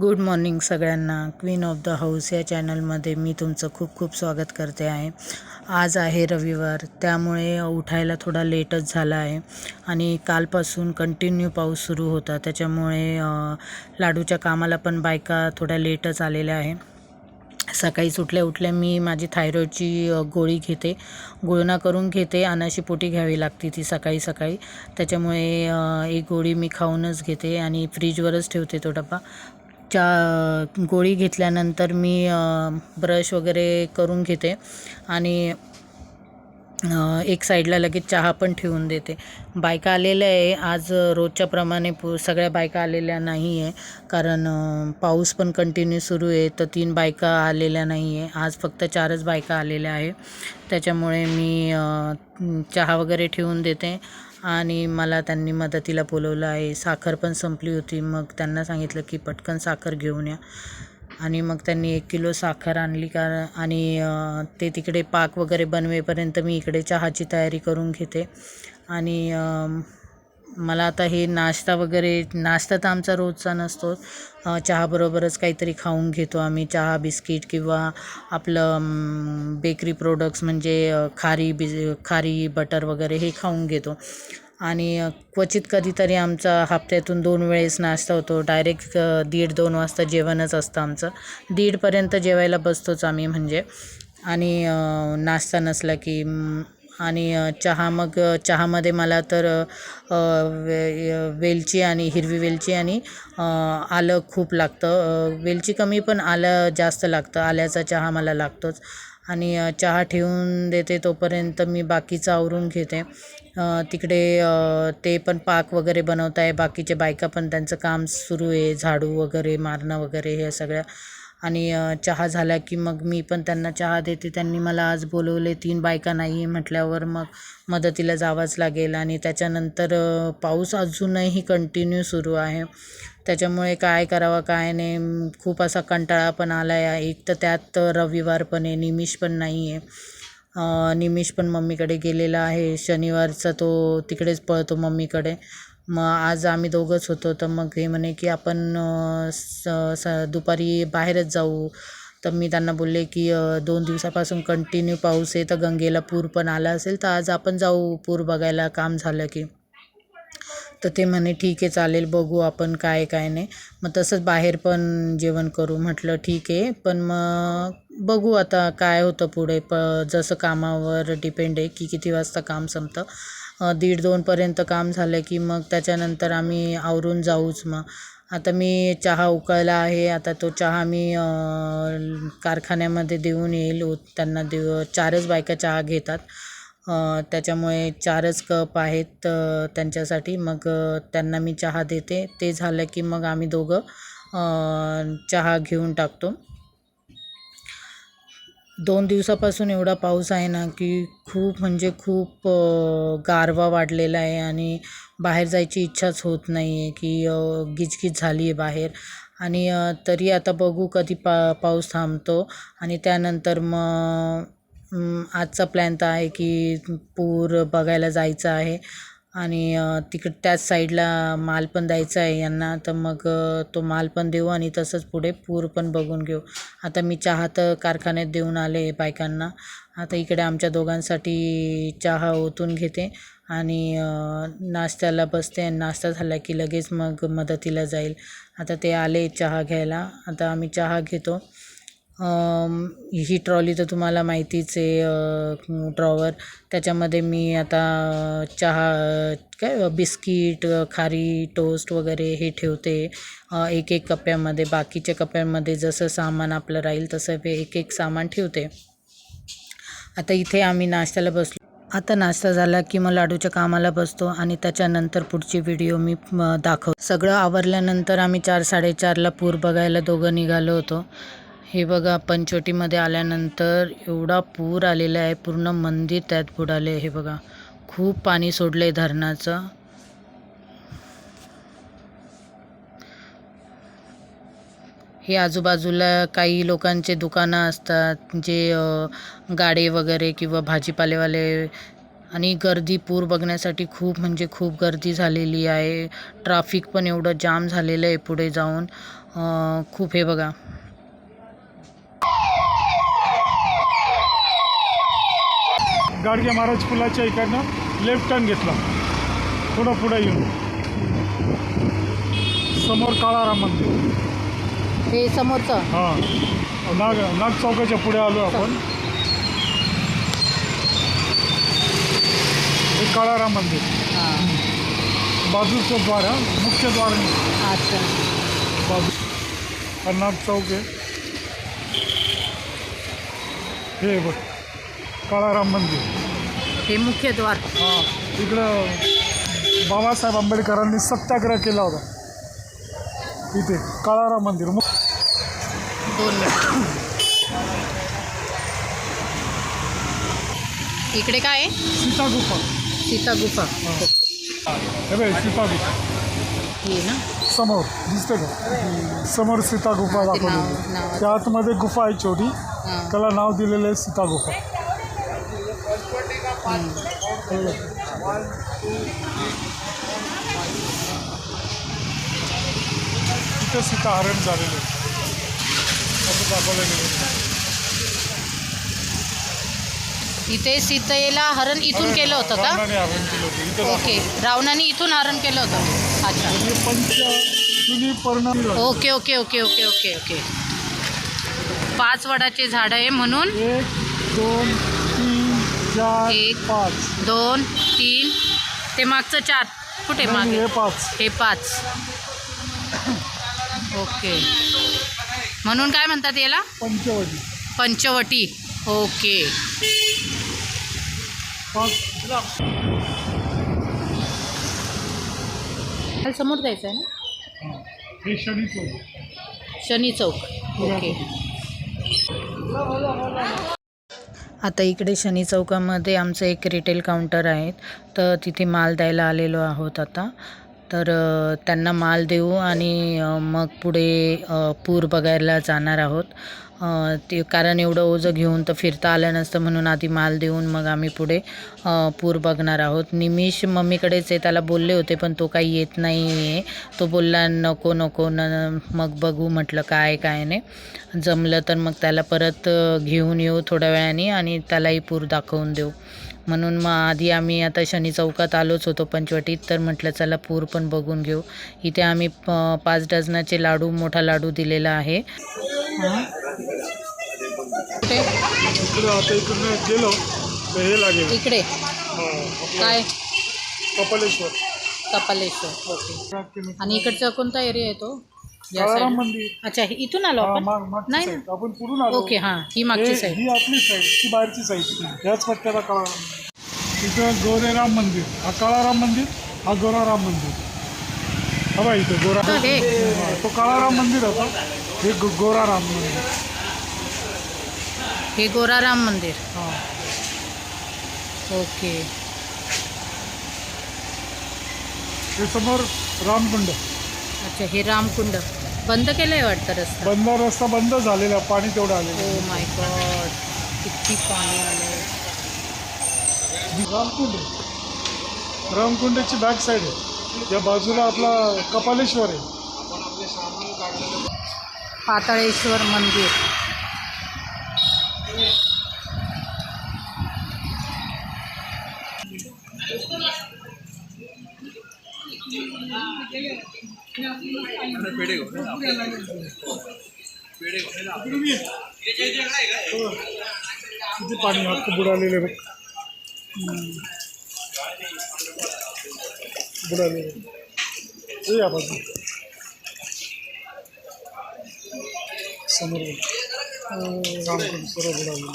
Good morning सगळ्यांना. Queen of the house या चॅनलमध्ये मी तुमचं खूप खूप स्वागत करते आहे. आज आहे रविवार त्यामुळे उठायला थोडा लेटच झाला आहे. आणि कालपासून कंटिन्यू पाऊस सुरू होता. त्याच्यामुळे लाडूच्या कामाला पण बायका थोड्या लेटच आलेल्या आहे. सकाळी सुटल्या उठल्या मी माझी थायरॉईडची गोळी घेते. गुळणा करून घेते. अनाशी पोटी घ्यावी लागते ती सकाळी सकाळी. त्याच्यामुळे एक गोळी मी खाऊनच घेते आणि फ्रीजवरच ठेवते तो डबा च्या गोळी घेतल्यानंतर मी ब्रश वगैरे करून घेते आणि एक साईडला लगेच चहा पण ठेवून देते. बायका आलेल्या आहे. आज रोजच्या प्रमाणे पु सगळ्या बायका आलेल्या नाही आहे. कारण पाऊस पण कंटिन्यू सुरू आहे. तर तीन बायका आलेल्या नाही आहे. आज फक्त चारच बायका आलेल्या आहे. त्याच्यामुळे मी चहा वगैरे ठेवून देते. आणि मला त्यांनी मदतीला बोलवलं आहे. साखर पण संपली होती. मग त्यांना सांगितलं की पटकन साखर घेऊन या. आणि मग त्यांनी एक किलो साखर आणली का आणि ते तिकडे पाक वगैरे बनवेपर्यंत मी इकडे चहाची तयारी करून घेते. आणि मला आता हे नाश्ता वगैरे नाश्ता तर आमचा रोजचा नसतो. चहाबरोबरच काहीतरी खाऊन घेतो आम्ही. चहा बिस्किट किंवा आपलं बेकरी प्रोडक्ट्स म्हणजे खारी बिज खारी बटर वगैरे हे खाऊन घेतो. आणि क्वचित कधीतरी आमचा हप्त्यातून दोन वेळेस नाश्ता होतो. डायरेक्ट दीड दोन वाजता जेवणच असतं आमचं. दीडपर्यंत जेवायला बसतोच आम्ही म्हणजे. आणि नाश्ता नसला की आणि चहा मग चहामध्ये मला तर वे वेलची आणि हिरवी वेलची आणि आलं खूप लागतं. वेलची कमी पण आलं जास्त लागतं. आल्याचा चहा मला लागतोच. आणि चहा ठेवून देते तोपर्यंत मी बाकीचं आवरून घेते. तिकडे ते पण पाक वगैरे बनवत आहे बाकीचे बायका पण त्यांचं काम सुरू आहे. झाडू वगैरे मारणं वगैरे हे सगळ्या आणि चहा झाला की मग मी पण त्यांना चहा देते. त्यांनी मला आज बोलवले तीन बायका नाही आहे म्हटल्यावर मग मदतीला जावंच लागेल. आणि त्याच्यानंतर पाऊस अजूनही कंटिन्यू सुरू आहे. त्याच्यामुळे काय करावं काय नाही. खूप असा कंटाळा पण आला आहे एक तर त्यात रविवार पण आहे निमिष पण नाही आहे निमिष पण मम्मीकडे गेलेला आहे. शनिवारचा तो तिकडेच पळतो मम्मीकडे. मग आज आम्ही दोघंच होतो तर मग हे म्हणे की आपण स स दुपारी बाहेरच जाऊ. तर मी त्यांना बोलले की दोन दिवसापासून कंटिन्यू पाऊस आहे तर गंगेला पूर पण आला असेल तर आज आपण जाऊ पूर बघायला काम झालं की. तर ते म्हणे ठीक आहे चालेल बघू आपण काय काय नाही. मग तसंच बाहेर पण जेवण करू म्हटलं ठीक आहे. पण मग बघू आता काय होतं पुढे प जसं कामावर डिपेंड आहे की किती वाजता काम संपतं. दीड दोनपर्यंत काम झालं की मग त्याच्यानंतर आम्ही आवरून जाऊच मग. आता मी चहा उकळला आहे. आता तो चहा मी कारखान्यामध्ये देऊन येईल. उ- त्यांना देऊ चारच बायका चहा घेतात. त्याच्यामुळे चारच कप आहेत त्यांच्यासाठी. मग त्यांना मी चहा देते. ते झालं की मग आम्ही दोघं चहा घेऊन टाकतो. दोन दिवसापासून एवढा पाऊस आहे ना की खूप म्हणजे खूप गारवा वाढलेला आहे आणि बाहेर जायची इच्छाच होत नाही आहे की गिजगीज झाली आहे बाहेर. आणि तरी आता बघू कधी पा पाऊस थांबतो. आणि त्यानंतर मग आजचा प्लॅन तर आहे की पूर बघायला जायचं आहे. आणि तिकडं तिकड त्याच साईडला माल पण द्यायचा आहे यांना तर मग तो माल पण देऊ आणि तसंच पुढे पूर पण बघून घेऊ. आता मी चहा तर कारखान्यात देऊन आले बायकांना. आता इकडे आमच्या दोघांसाठी चहा ओतून घेते आणि नाश्त्याला बसते आणि नाश्ता झाला की लगेच मग मदतीला जाईल. आता ते आले चहा घ्यायला. आता आम्ही चहा घेतो. ही ट्रॉली तर तुम्हाला माहितीच आहे ड्रॉवर त्याच्यामध्ये मी आता चहा काय बिस्किट खारी टोस्ट वगैरे हे ठेवते. एक एक कप्प्यामध्ये बाकीच्या कप्प्यांमध्ये जसं सामान आपलं राहील तसं ते एक एक सामान ठेवते. आता इथे आम्ही नाश्त्याला बसलो. आता नाश्ता झाला की मग लाडूच्या कामाला बसतो आणि त्याच्यानंतर पुढची व्हिडिओ मी दाखव. सगळं आवरल्यानंतर आम्ही चार साडेचारला पूर बघायला दोघं निघालो होतो. हे बघा पंचवटीमध्ये आल्यानंतर एवढा पूर आलेला आहे पूर्ण मंदिर त्यात बुडाले हे बघा. खूप पाणी सोडलं आहे धरणाचं. हे आजूबाजूला काही लोकांचे दुकानं असतात जे गाडे वगैरे किंवा भाजीपालेवाले. आणि गर्दी पूर बघण्यासाठी खूप म्हणजे खूप गर्दी झालेली आहे. ट्राफिक पण एवढं जाम झालेलं आहे पुढे जाऊन. खूप हे बघा. गाडगे महाराज पुलाच्या इकडनं लेफ्ट टर्न घेतला. थोडं पुढे येऊन. समोर काळाराम मंदिर. हे समोरचं? हां. नाग नाग चौकाच्या पुढे आलो आपण. हे काळाराम मंदिर. हां. बाजूचं द्वार हा. मुख्य द्वार नाही. अच्छा. बाजू. हा नाग चौक आहे. हे बघ. काळाराम मंदिर. हे मुख्य द्वार. हां इकडं बाबासाहेब आंबेडकरांनी सत्याग्रह केला होता. इथे काळाराम मंदिर. मग दोन मिनिट इकडे काय? आहे सीता गुफा सीता गुफा हे बघ सीता गुफा ही ना? समोर दिसते का? समोर सीता गुफा नाव- दाखवलेली नाव- त्या आतमध्ये गुफा आहे छोटी. हां. त्याला नाव दिलेलं आहे तिथं सीता हरण झालेलं असं दाखवलं गेलं इथे सीतेला हरण इथून केलं होतं का? रावणाने हरण केलं होतं. इथं दाखवलं. ओके. रावणाने इथून हरण केलं होतं. अच्छा. म्हणजे पंच जुनी परिणाम okay okay okay okay okay okay. पाच वडाचे झाड आहे म्हणून. एक दोन चार एक. पाच. दोन तीन. ते मागचं चार. कुठे मागे? हे पाच. हे पाच. ओके. म्हणून काय म्हणतात याला? पंचवटी. पंचवटी. ओके. पाच. समोर जायचं आहे ना? हा. हे शनी चौक. शनी चौक. ओके. आता इकडे शनी चौकामध्ये आमचं एक रिटेल काउंटर आहे तर तिथे माल द्यायला आलेलो आहोत आता. तर त्यांना माल देऊ आणि मग पुढे पूर बघायला जाणार आहोत. ते कारण एवढं ओझं घेऊन तर फिरता आलं नसतं म्हणून आधी माल देऊन मग आम्ही पुढे पूर बघणार आहोत. निमिष मम्मीकडेच आहे त्याला बोलले होते पण तो काही येत नाही आहे तो बोलला नको नको न मग बघू म्हटलं काय काय नाही. जमलं तर मग त्याला परत घेऊन येऊ थोड्या वेळाने आणि त्यालाही पूर दाखवून देऊ. म्हणून मग आधी आम्ही आता शनी चौकात आलोच होतो पंचवटीत तर म्हटलं चला पूर पण बघून घेऊ. इथे आम्ही पाच डझनाचे लाडू मोठा लाडू दिलेला आहे. इकडं हे काय? कपालेश्वर. कपालेश्वर ओके. आणि इकडचा कोणता एरिया आहे तो? या? मंदिर. अच्छा हे इथून आलो हा, आपण? माग- मागची नाही ना? side. आपण पुढून आलो. ओके हां ही मागची हे- साईड ही आपली साईड ती बाहेरची साईड ह्याच पट्ट्याला काळाराम मंदिर इथं गोरेराम मंदिर. हा काळाराम मंदिर हा गोराराम मंदिर. हा बा इथं गोरा तर हे? हा, तो काळाराम मंदिर होता. हे गो- गोराराम मंदिर. हे गोराराम मंदिर. हा. ओके. हे समोर रामकुंड. अच्छा हे रामकुंड. बंद केलंय वाटतं रस्ता? बंद रस्ता बंद झालेला पाणी तेवढं आलेलं ओ माय गॉड किती पाणी आलंय. रामकुंड. रामकुंडाची बॅक साईड आहे. या बाजूला आपला कपालेश्वर आहे. पाताळेश्वर मंदिर. किती पाणी हक्क बुडालेले बघ. बुडालेले या बाजू समोर बघ. रामकुंड सर्व बुडालेलं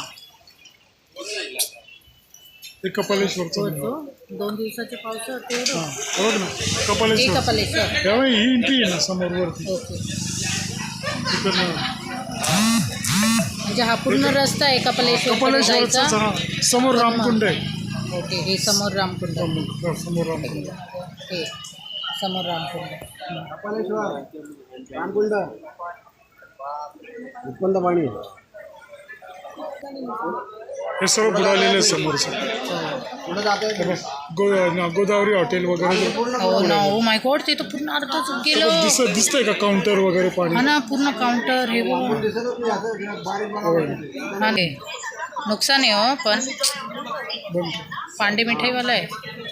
हे कपालेश्वरचं हो. तो दोन दिवसाच्या पावसावर तेवढं. हां बघ ना. हे कपालेश्वर कपालेश्वर. त्यामुळे ही एंट्री आहे ना समोर वरती. ओके तिकडनं. म्हणजे हा पूर्ण रस्ता आहे कपालेश्वर कपालेश्वरचं जायचा. हां समोर रामकुंड आहे. ओके हे समोर रामकुंड. समोर समोर रामकुंड. हे समोर रामकुंड. रामकुंड. उत्पन्न पाणी. हे सर्व बुडालेले समोरचं. ना- गोदावरी हॉटेल वगैरे हो ना ओ माय गॉड ते तर पूर्ण अर्धच गेलं. दिसत दिसतंय का काउंटर वगैरे पाणी? हा ना पूर्ण काउंटर हे हा. नुकसान आहे हो पण. पांडे मिठाईवाला आहे.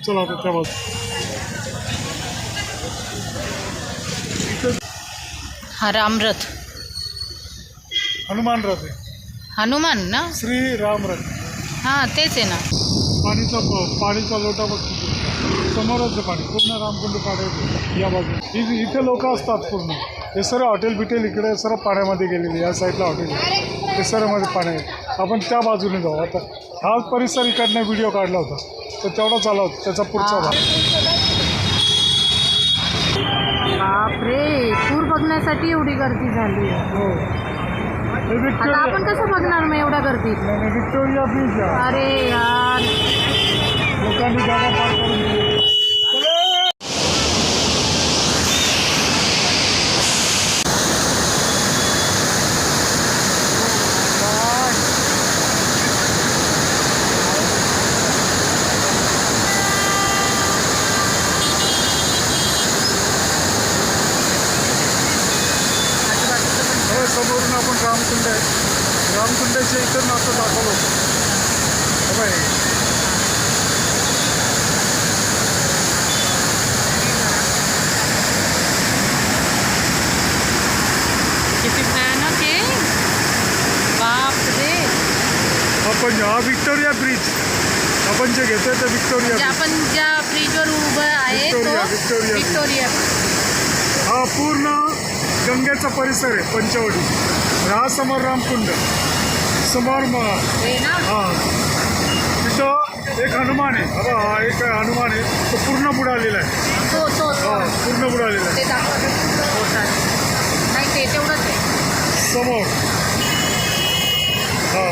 चला आता त्या बाजू हा रामरथ. हनुमान रथ आहे. हनुमान ना? श्री राम रथ. हा तेच आहे ना. पाणीचा पाणीचा लोटा बघ तिथे. समोरच पाणी पूर्ण रामकुंड काढायचं या बाजूला. इ- इथे लोक असतात पूर्ण. हे सर्व हॉटेल बिटेल इकडे सर्व पाण्यामध्ये गेलेले या साईडला हॉटेल आहे. ते सर्वमध्ये पाणी आहे आपण त्या बाजूने जाऊ. आता हा परिसर इकडनं व्हिडिओ काढला होता. तर तेवढा चालला होता. त्याचा पुढचा भाग. बापरे पूर बघण्यासाठी एवढी गर्दी झाली. हो हे. आता आपण कसं बघणार मग एवढ्या गर्दीत? नाही, नाही, विक्टोरिया बीच आहे. अरे यार. लोकांनी जागा पार करून दिली. हो समोरून आपण रामकुंड आहे रामकुंडाच्या इथं नातं दाखवलं होतं बापरे आपण हा विक्टोरिया ब्रिज आपण जे घेतोय ते विक्टोरिया आपण ज्या ब्रिजवर उभं आहे तो विक्टोरिया, विक्टोरिया. हा पूर्ण गंगेचा परिसर आहे समोर रामकुंड. समोर तिथं एक हनुमान आहे. हा बघा, हा एक हनुमान आहे. तो पूर्ण बुडालेला आहे. पूर्ण बुडालेला आहे. समोर. हा.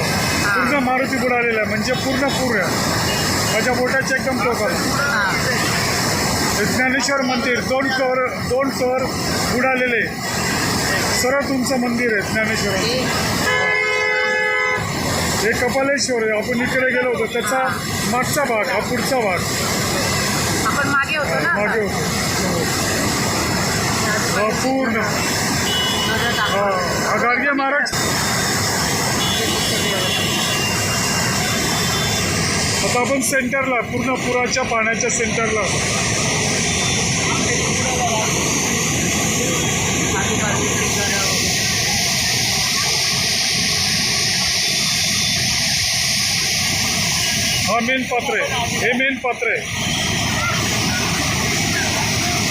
पूर्ण मारुती बुडालेला आहे. म्हणजे पूर्ण पूर आहे. माझ्या बोटाच्या एकदम टोकाला हां. ज्ञानेश्वर मंदिर दोन फ्लोअर दोन फ्लोअर बुडालेले सर्व तुमचं मंदिर आहे ज्ञानेश्वर हे कपालेश्वर आहे. आपण इकडे गेलो होतो. त्याचा मागचा भाग हा पुढचा भाग. आपण मागे होतो ना? मागे होतो. हा पूर्ण. हा गाडगे महाराज. आता आपण सेंटरला पूर्ण पुराच्या पाण्याच्या सेंटरला. हा मेन पात्र आहे. हे मेन पात्र आहे.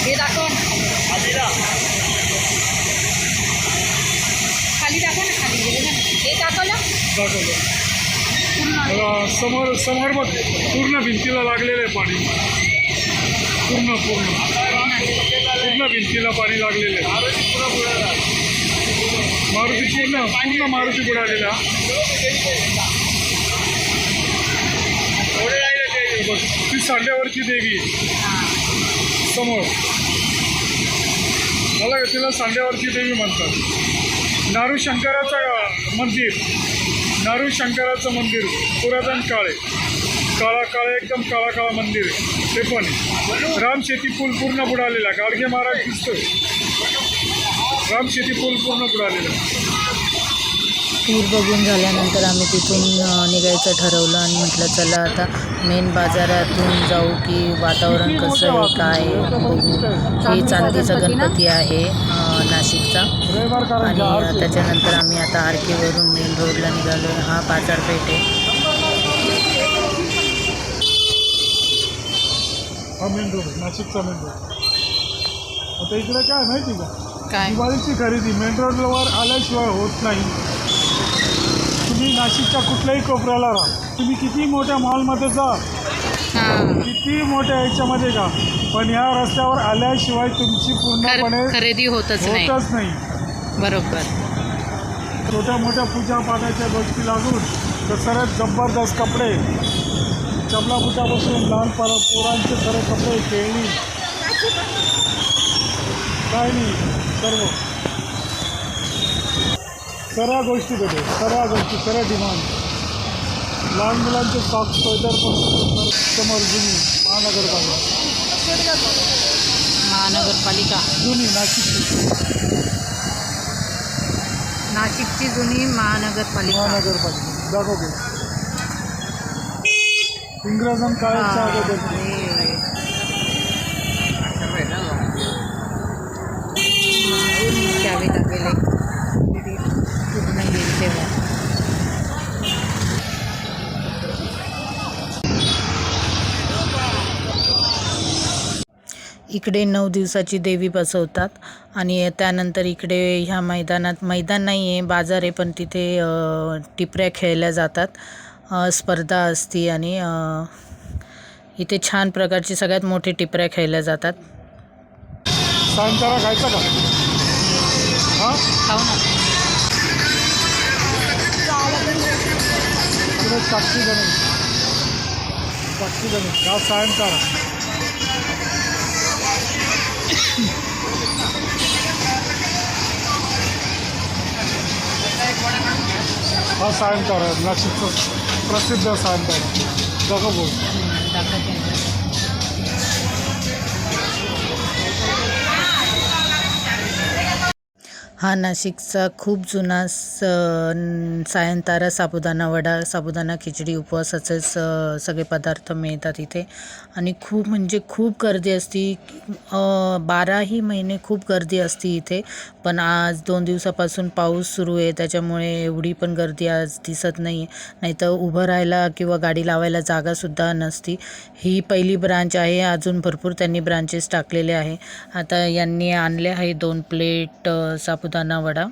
हे दाखव. खाली दाखव ना खाली. हे दाखवलं? दाखवलं. समोर समोर बघ पूर्ण भिंतीला लागलेलं आहे पाणी. पूर्ण पूर्ण. पूर्ण भिंतीला पाणी लागलेलं आहे. मारुती पूर्ण पूर्ण मारुती बुडालेला बघ, ती सांड्यावरची देवी. समोर. मला तिला सांड्यावरची देवी म्हणतात. नारू शंकराचं मंदिर. नारू शंकराचं मंदिर पुरातन काळे. काळा काळा एकदम काळा काळा मंदिर ते पण आहे. राम शेती पूल पूर्ण बुडालेला. गाडगे महाराज दिसतोय. राम शेती पूल पूर्ण बुडालेला. पूर बघून झाल्यानंतर आम्ही तिथून निघायचं ठरवलं आणि म्हटलं चला आता मेन बाजारातून जाऊ की वातावरण कसं आहे काय बघू. हे चांदीचा गणपती आहे नाशिकचा. आणि. त्याच्यानंतर आम्ही आता आर केवरून मेन रोडला निघालो. हा बाजारपेठ आहे. मेन रोड नाशिकचा मेन रोड. आता इकडे काय माहिती का? काय? दिवाळीची खरेदी. मेन रोडवर आल्याशिवाय होत नाही. नाशिकच्या कुठल्याही कोपऱ्याला राहा. तुम्ही किती मोठ्या मॉलमध्ये जा किती मोठ्या याच्यामध्ये जा. पण या रस्त्यावर आल्याशिवाय तुमची पूर्णपणे खरेदी होतच नाही. होतच नाही. बरोबर. छोट्या मोठ्या पूजा पाठाच्या गोष्टी लागून तर सर्वात जबरदस्त कपडे चपला बुटापासून लहान पर पोरांचे सर्व कपडे खेळणी. काय नाही सर्व. सर्व गोष्टी भेटे सर्व गोष्टी सर्व डिमांड लहान मुलांचे सॉक्स स्वेटर पण समोर जुनी महानगरपालिका. महानगरपालिका. जुनी नाशिकची. नाशिकची जुनी महानगरपालिका. महानगरपालिका. दाखव इंग्रजां काळाच्या अगोदर द्यावे लागलेले पूर्ण येईल तेव्हा इकडे नऊ दिवसाची देवी बसवतात आणि त्यानंतर इकडे ह्या मैदानात मैदान नाही आहे बाजार आहे पण तिथे टिपऱ्या खेळल्या जातात. स्पर्धा असती आणि इथे छान प्रकारची सगळ्यात मोठी टिपऱ्या खेळल्या जातात. सायंकाळा खायचा का? हां? खाऊ ना. पुढे साक्षी गणेश साक्षी गणेश सायंकाळा. हा सायंकार आहे. नाशिकचं प्रसिद्ध सायंकार दाखव हा नाशिकचा खूप जुना स सायंतारा साबुदाणा वडा साबुदाणा खिचडी उपवासाचे स सगळे पदार्थ मिळतात इथे. आणि खूप म्हणजे खूप गर्दी असती. बाराही महिने खूप गर्दी असती इथे. पण आज दोन दिवसापासून पाऊस सुरू आहे. त्याच्यामुळे एवढी पण गर्दी आज दिसत नाही आहे नाही तर उभं राहायला किंवा गाडी लावायला जागासुद्धा नसती. ही पहिली ब्रांच आहे. अजून भरपूर त्यांनी ब्रांचेस टाकलेले आहे. आता यांनी आणले आहे दोन प्लेट अ, साबुदाणा वडा.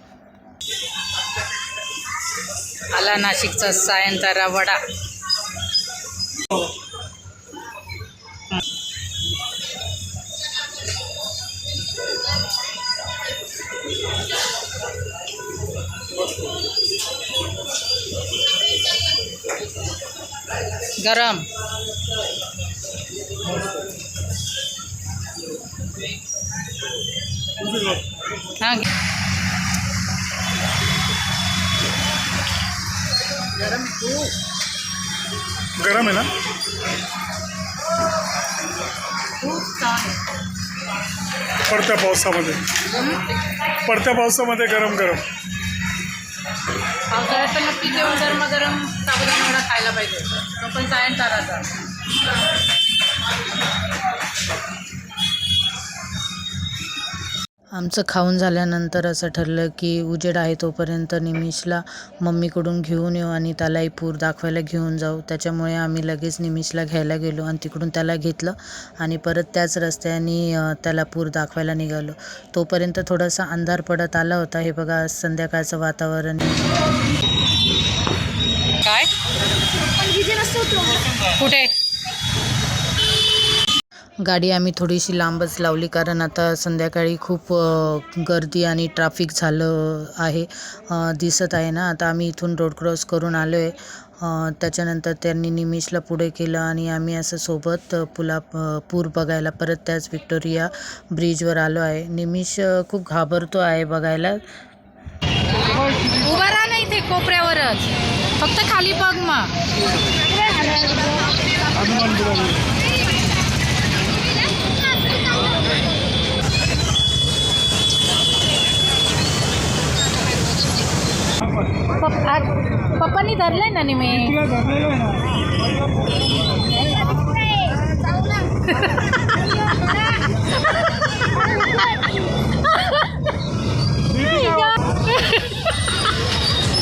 आला नाशिकचा सायंतारा वडा. गरम. हां घे. गरम आहे ना? पडत्या पावसामध्ये. पडत्या पावसामध्ये गरम गरम. पावसाळ्यात पण नक्की जेवण गरम गरम साबुदाणा वडा खायला पाहिजे. तो पण सायंकाळाचा. आमचं खाऊन झाल्यानंतर असं ठरलं की उजेड आहे तोपर्यंत निमिषला मम्मीकडून घेऊन येऊ आणि त्यालाही पूर दाखवायला घेऊन जाऊ. त्याच्यामुळे आम्ही लगेच निमिषला घ्यायला गेलो आणि तिकडून त्याला घेतलं आणि परत त्याच रस्त्याने त्याला पूर दाखवायला निघालो. तोपर्यंत थोडासा अंधार पडत आला होता. हे बघा संध्याकाळचं वातावरण. काय? कुठे? गाडी आम्ही थोडीशी लांबच लावली कारण आता संध्याकाळी खूप गर्दी आणि ट्राफिक झालं आहे दिसत आहे ना. आता आम्ही इथून रोड क्रॉस करून आलो आहे त्याच्यानंतर त्यांनी निमिषला पुढे केलं आणि आम्ही असं सोबत पुला पूर बघायला परत त्याच विक्टोरिया ब्रिजवर आलो आहे. निमिष खूप घाबरतो आहे बघायला. उभा राहा ना इथे कोपऱ्यावरच. फक्त खाली बघ मग. हनुमान बिराजी पप्पांनी धरलंय ना निमे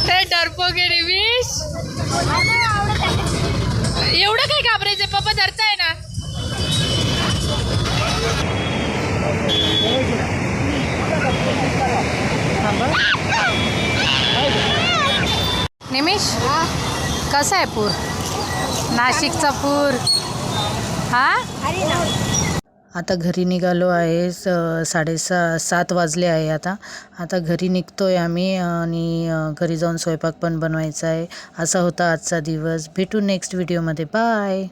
ते धरलेलं आहे ना एवढं काय घाबरायचं पप्पा धरताय ना. निमिष? कसा आहे पूर? नाशिकचा पूर. हा? आता घरी निघालो आहे स साडेसा सात वाजले आहे आता. आता घरी निघतो आहे आम्ही आणि घरी जाऊन स्वयंपाक पण बनवायचा आहे. असा होता आजचा दिवस. भेटू नेक्स्ट व्हिडिओमध्ये बाय